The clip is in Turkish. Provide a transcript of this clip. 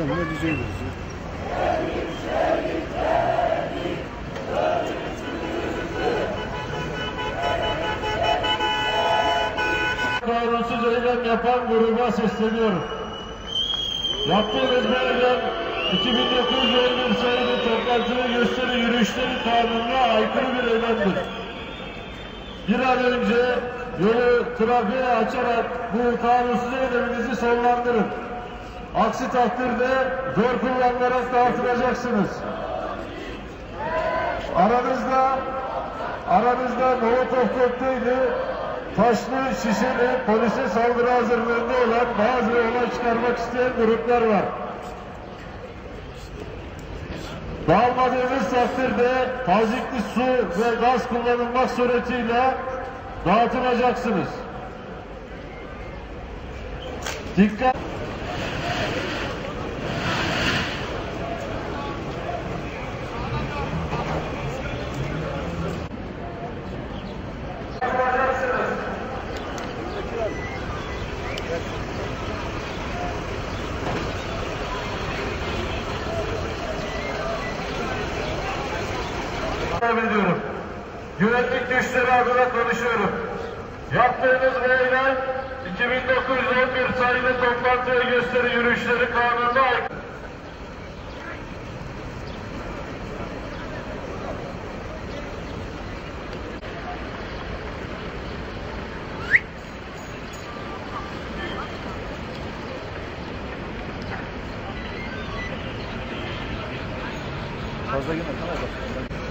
önüne düzeliyoruz. kanunsuz eylem yapan gruba sesleniyorum. Yaptığınız bu eylem 2911 sayılı toplantılı gösteri yürüyüşleri kanununa aykırı bir eylemdir. Bir an önce yolu trafiğe açarak bu kanunsuz eyleminizi sonlandırın. Aksi takdirde zor kullanılarak dağıtılacaksınız. Aranızda aranızda Molotov kokteyli, taşlı şişeli polise saldırı hazırlığında olan bazı olay çıkarmak isteyen gruplar var. Dağılmadığınız takdirde tazikli su ve gaz kullanılmak suretiyle dağıtılacaksınız. Dikkat! Devam ediyorum. Güvenlik güçleri adına konuşuyorum. Yaptığınız bu eylem 2911 sayılı toplantıya gösteri yürüyüşleri kanununa aykırı. Fazla girme tamam bak.